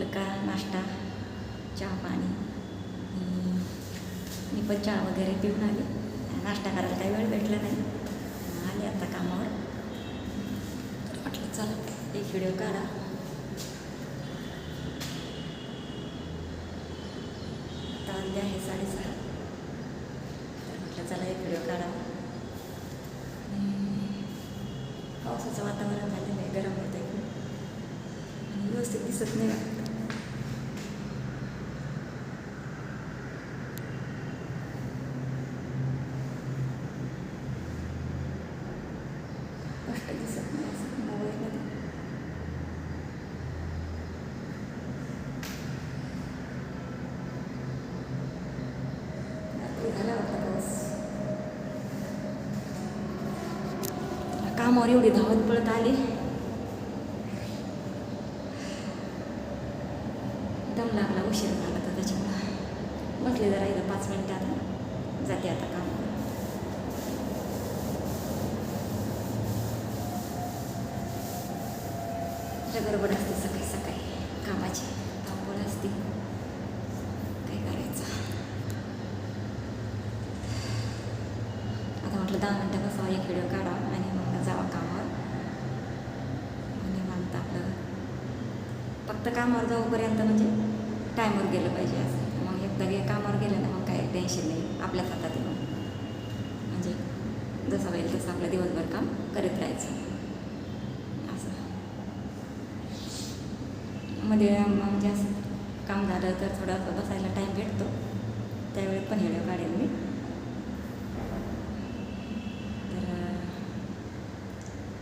आपलं का नाश्ता चहा पाणी. मी पण चहा वगैरे पिऊन आले. नाश्ता करायला काही वेळ भेटला नाही. आले आता कामावर. म्हटलं चला एक व्हिडिओ काढा. आता आले आहे साडेसहा. म्हटलं चला एक व्हिडिओ काढा. पावसाचं वातावरण झालेलं आहे गरम होतं आहे आणि व्यवस्थित दिसत नाही वाटतं स्पष्ट दिसत नाही असं मोबाईलमध्ये कामावर एवढी धावत पळत आली? दम लागला उशीर झाला तर त्याच्यामुळं. म्हटले जरा इथं पाच मिनटं आता जाते आता कामावर. गडबड असते सकाळी सकाळी. कामाची. धावपळ असते काय करायचं? आता म्हटलं दहा मिनटं बसावा एक व्हिडिओ काढा आणि मग जावा कामावर. आणि म्हणतं आपलं फक्त कामावर जाऊपर्यंत म्हणजे टायमवर गेलं पाहिजे असं. मग एकदा गे कामावर गेलं ना मग काय टेन्शन नाही. आपल्याच हातात मग. म्हणजे जसं होईल तसं आपलं दिवसभर काम करत राहायचं असं मध्ये म्हणजे असं काम झालं तर थोडासा बसायला टाईम भेटतो. त्यावेळी पण व्हिडिओ काढेल मी. तर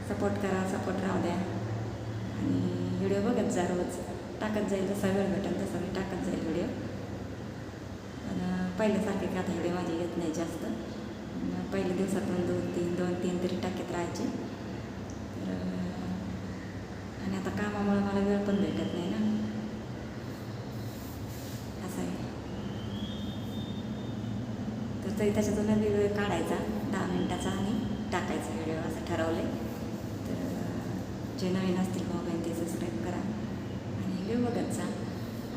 सपोर्ट करा सपोर्ट राहू द्या. आणि व्हिडिओ बघत जा रोज. टाकत जाईल जसा वेळ भेटेल तसा मी टाकत जाईल व्हिडिओ. पण पहिल्यासारखे का आता व्हिडिओ माझे येत नाही जास्त. पहिल्या दिवसातून दोन तीन दोन तीन तरी टाकीत राहायचे. तर आणि आता कामामुळे मला वेळ पण भेटत नाही ना. असं आहे. तर तरी त्याच्यातून वेळ काढायचा दहा मिनटाचा आणि टाकायचा व्हिडिओ असं ठरवलं आहे तर जे नवीन असतील मोबाईल ते सबस्क्राईब करा. आणि व्हिडिओ बघत जा.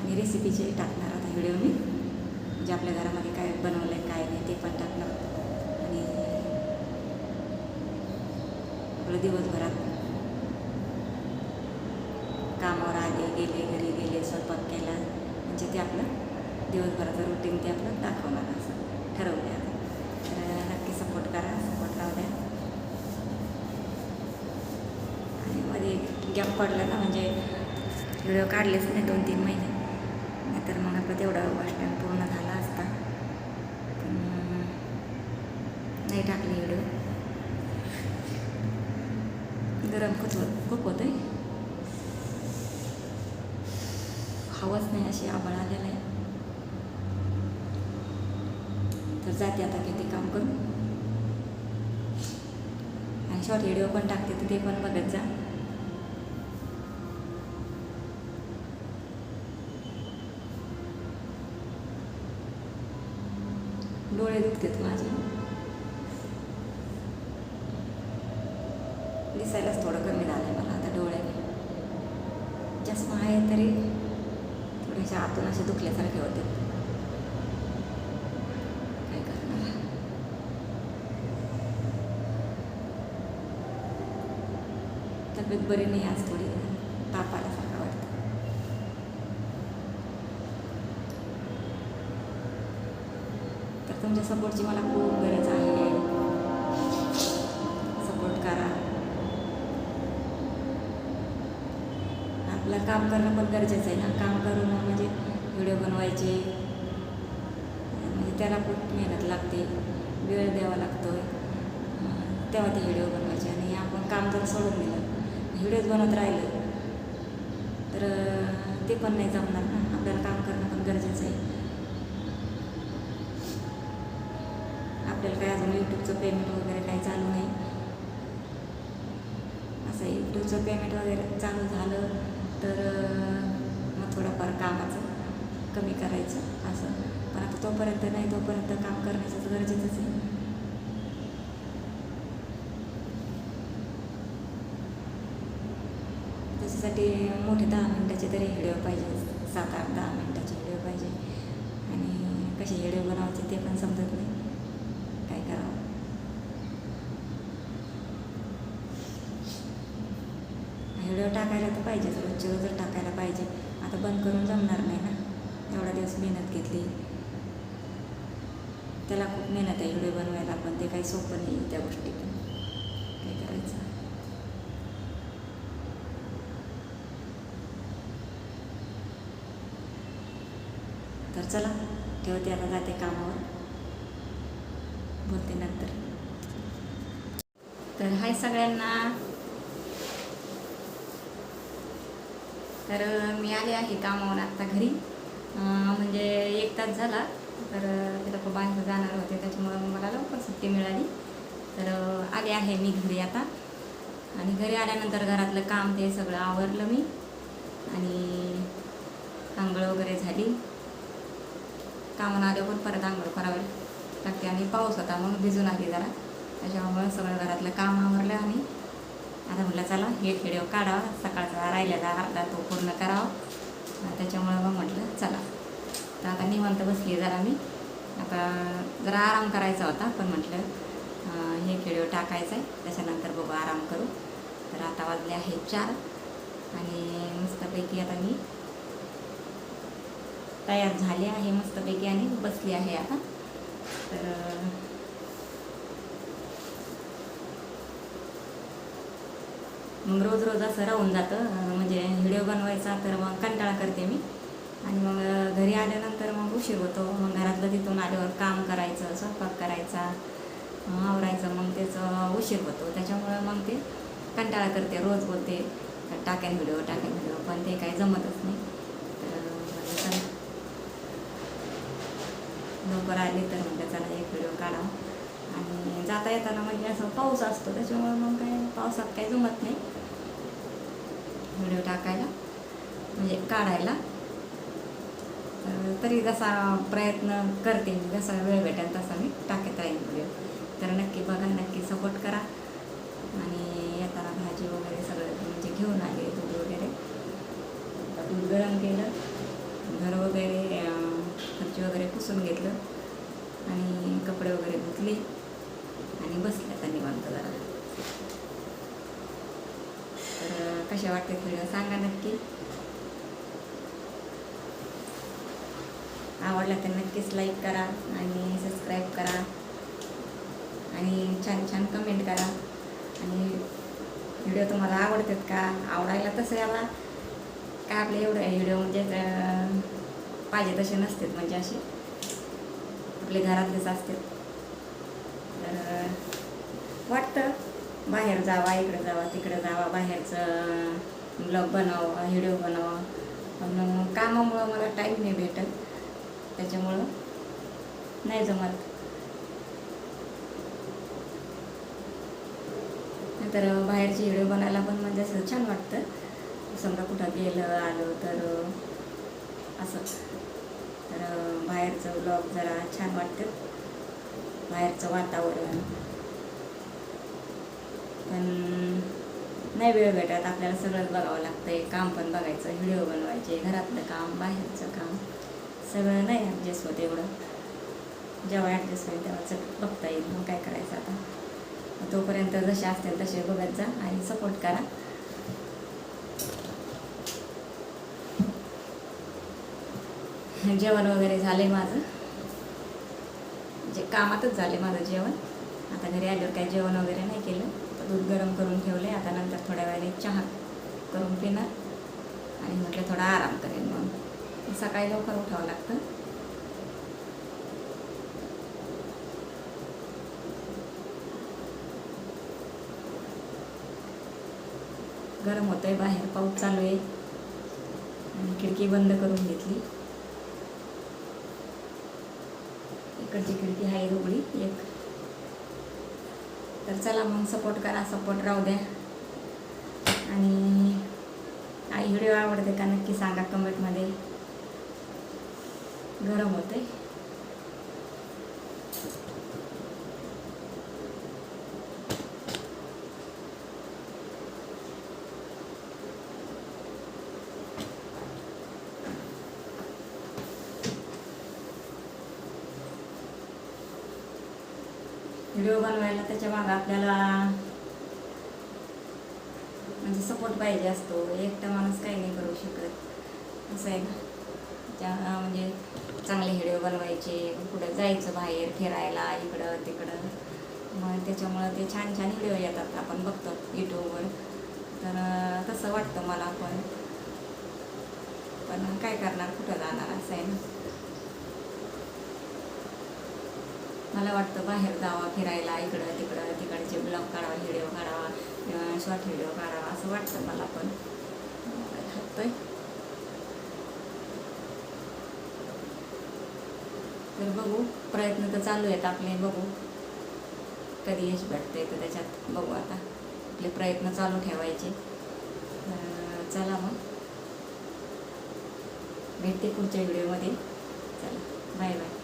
आणि रेसिपीचे टाकणार आता व्हिडिओ मी म्हणजे आपल्या घरामध्ये काय बनवलं आहे काय नाही ते पण टाकणार. आणि आपलं दिवसभरात कामावर आले गेले घरी गेले स्वयंपाक केला. म्हणजे ते आपलं दिवसभराचं रुटीन ते आपलं दाखवणार असं. ठरवलं आता. तर नक्की सपोर्ट करा सपोर्ट राहू द्या. आणि मध्ये गॅप पडला ना म्हणजे व्हिडिओ काढलेच नाही दोन तीन महिने. नाहीतर मग आपलं तेवढं वाचन पूर्ण झाला असता. पण नाही टाकली व्हिडिओ गरम खूप खूप होतं आहे हवंच नाही अशी आबळ आलेलं आहे. तर जाते आता किती काम करू आणि शॉर्ट व्हिडिओ पण टाकते तर ते पण बघत जा. डोळे दुखतात माझे दिसायलाच थोडं कमी झालं आहे मला आता डोळ्याने चष्मा आहे तरी थोडेसे असे दुखल्यासारखे होते. काय करणार? तब्येत बरी नाही आज थोडी. ताप आल्यासारखा वाटतं तर तुमच्या सपोर्टची मला खूप गरज आहे. सपोर्ट करा. आपलं काम करणं पण गरजेचं आहे ना. काम करून व्हिडिओ बनवायचे. म्हणजे त्याला खूप मेहनत लागते वेळ द्यावा लागतो तेव्हा ते व्हिडिओ बनवायचे आणि आपण काम जर सोडून दिलं. व्हिडिओज बनवत राहिलं. तर ते पण नाही जमणार ना. आपल्याला काम करणं पण गरजेचं आहे. आपल्याला काय अजून यूट्यूबचं पेमेंट वगैरे काही चालू नाही. असं यूट्यूबचं पेमेंट वगैरे चालू झालं तर मग थोडंफार कामाचं कमी करायचं असं. पण आता तोपर्यंत नाही तोपर्यंत काम करण्याचं तर गरजेचंच आहे. त्याच्यासाठी मोठे दहा मिनटाचे तरी व्हिडिओ पाहिजे सात आठ दहा मिनटाचे व्हिडिओ पाहिजे. आणि कसे व्हिडिओ बनवायचे ते पण समजत नाही. काय करावं? व्हिडिओ टाकायला तर पाहिजेच रोजच्या रोज टाकायला पाहिजे. आता बंद करून जमणार नाही ना. एवढा दिवस मेहनत घेतली. त्याला खूप मेहनत आहे व्हिडिओ बनवायला पण ते काही सोपं नाही त्या गोष्टी पण काय करायचं? तर चला ठेवते आता जाते कामावर. बोलते नंतर. तर हाय सगळ्यांना. तर मी आले आहे कामावर आत्ता घरी. म्हणजे एक तास झाला तर तिला बाहेर जाणार होते त्याच्यामुळं मला लवकर सुट्टी मिळाली. तर आले आहे मी घरी आता. आणि घरी आल्यानंतर घरातलं काम ते सगळं आवरलं मी. आणि आंघोळ वगैरे झाली. कामानं आल्यावर पण परत आंघोळ करावी लागते आणि पाऊस होता मग भिजून आली जरा. त्याच्यामुळं सगळं घरातलं काम आवरलं आणि आता म्हटलं चला हे व्हिडिओ काढावा. सकाळचा राहिलेला अर्धा तो पूर्ण करावा. त्याच्यामुळं मग म्हटलं चला. तर आता निवांत बसली जरा मी. आता जरा आराम करायचा होता पण म्हटलं हे व्हिडिओ टाकायचं आहे त्याच्यानंतर बघू आराम करू. तर आता वाजले आहे चार. आणि मस्तपैकी आता मी तयार झाले आहे मस्तपैकी आणि बसली आहे आता. तर मग रोज रोज असं राहून जातं. म्हणजे व्हिडिओ बनवायचा तर मग कंटाळा करते मी. आणि मग घरी आल्यानंतर मग उशीर होतो. मग घरातलं तिथून आल्यावर काम करायचं स्वयंपाक करायचा आवरायचं मग त्याचं उशीर होतो. त्याच्यामुळं मग ते कंटाळा करते. रोज बोलते टाक्यान व्हिडिओ टाक्यान व्हिडिओ पण ते काही जमतच नाही. तर लवकर आले तर मग चला एक व्हिडिओ काढा आणि जाता येताना म्हणजे असं पाऊस असतो. त्याच्यामुळे मग काय पावसात काही जमत नाही. व्हिडिओ टाकायला म्हणजे काढायला. तर तरी जसा प्रयत्न करते मी जसा वेळ भेटेल तसा मी टाकत राहीन व्हिडिओ. तर नक्की बघा नक्की सपोर्ट करा. आणि येताना भाजी वगैरे सगळं म्हणजे घेऊन आले दूध वगैरे. दूध गरम केलं घर वगैरे खर्ची वगैरे पुसून घेतलं आणि कपडे वगैरे धुतले आणि बसले आता निवांत जरा तर कसे कशा वाटते व्हिडिओ सांगा नक्की आवडला तर नक्कीच लाईक करा आणि सबस्क्राईब करा. आणि छान छान कमेंट करा. आणि व्हिडिओ तुम्हाला आवडतात का? आवडायला तसं याला काय आपले एवढं व्हिडिओ म्हणजे पाहिजे तसे नसतात म्हणजे असे. आपले घरातलेच असतात. तर वाटतं. बाहेर जावा इकडं जावा तिकडं जावा बाहेरचं ब्लॉग बनवा व्हिडिओ बनवा. पण मग कामामुळं मला टाईम नाही भेटत. त्याच्यामुळं नाही जमत. तर बाहेरचे व्हिडिओ बनायला पण म्हणजे असं छान वाटतं. समजा कुठं गेलं आलो तर असं. तर बाहेरचं ब्लॉग जरा छान वाटतं. बाहेरचं वातावरण. पण नाही वेळ भेटत आपल्याला सगळंच बघावं लागतंय काम पण बघायचं व्हिडिओ बनवायचे घरातलं काम बाहेरचं काम सगळं नाही ॲडजस्ट होत एवढं. जेव्हा ॲडजस्ट होईल तेव्हा सगळं बघता येईल मग काय करायचं आता? तोपर्यंत जसे असतील तसे बघत जा आणि सपोर्ट करा. जेवण वगैरे झाले माझं. म्हणजे कामातच झाले माझं जेवण. आता घरी आल्यावर काही जेवण वगैरे नाही केलं. दूध गरम करून ठेवले. आता नंतर थोड्या वेळाने चहा करून पिणार आणि म्हटलं थोडा आराम करेन मग सकाळी लवकर उठावं लागतं. गरम होतंय बाहेर पाऊस चालू आहे. आणि खिडकी बंद करून घेतली. इकडची खिडकी आहे उघडी एक तर चला मग सपोर्ट करा सपोर्ट राहू द्या. आणि आई व्हिडिओ आवडते का नक्की सांगा कमेंटमध्ये गरम होते व्हिडिओ बनवायला त्याच्या मागं आपल्याला म्हणजे सपोर्ट पाहिजे असतो. एकटा माणूस काही नाही करू शकत. असं आहे ना. त्या म्हणजे चांगले व्हिडिओ बनवायचे कुठं जायचं बाहेर फिरायला इकडं तिकडं. मग त्याच्यामुळं ते छान छान व्हिडिओ येतात. आपण बघतो यूट्यूबवर तर तसं वाटतं मला पण. पण काय करणार? कुठं जाणार? असं आहे ना. मला वाटतं बाहेर जावा फिरायला इकडं तिकडं तिकडचे ब्लॉग काढावा व्हिडिओ काढावा शॉर्ट व्हिडिओ काढावा असं वाटतं मला पण. होतंय तर बघू प्रयत्न तर चालू आहेत आपले बघू. कधी यश भेटतंय तर त्याच्यात बघू आता. आपले प्रयत्न चालू ठेवायचे. चला मग. भेटते पुढच्या व्हिडिओमध्ये चला बाय बाय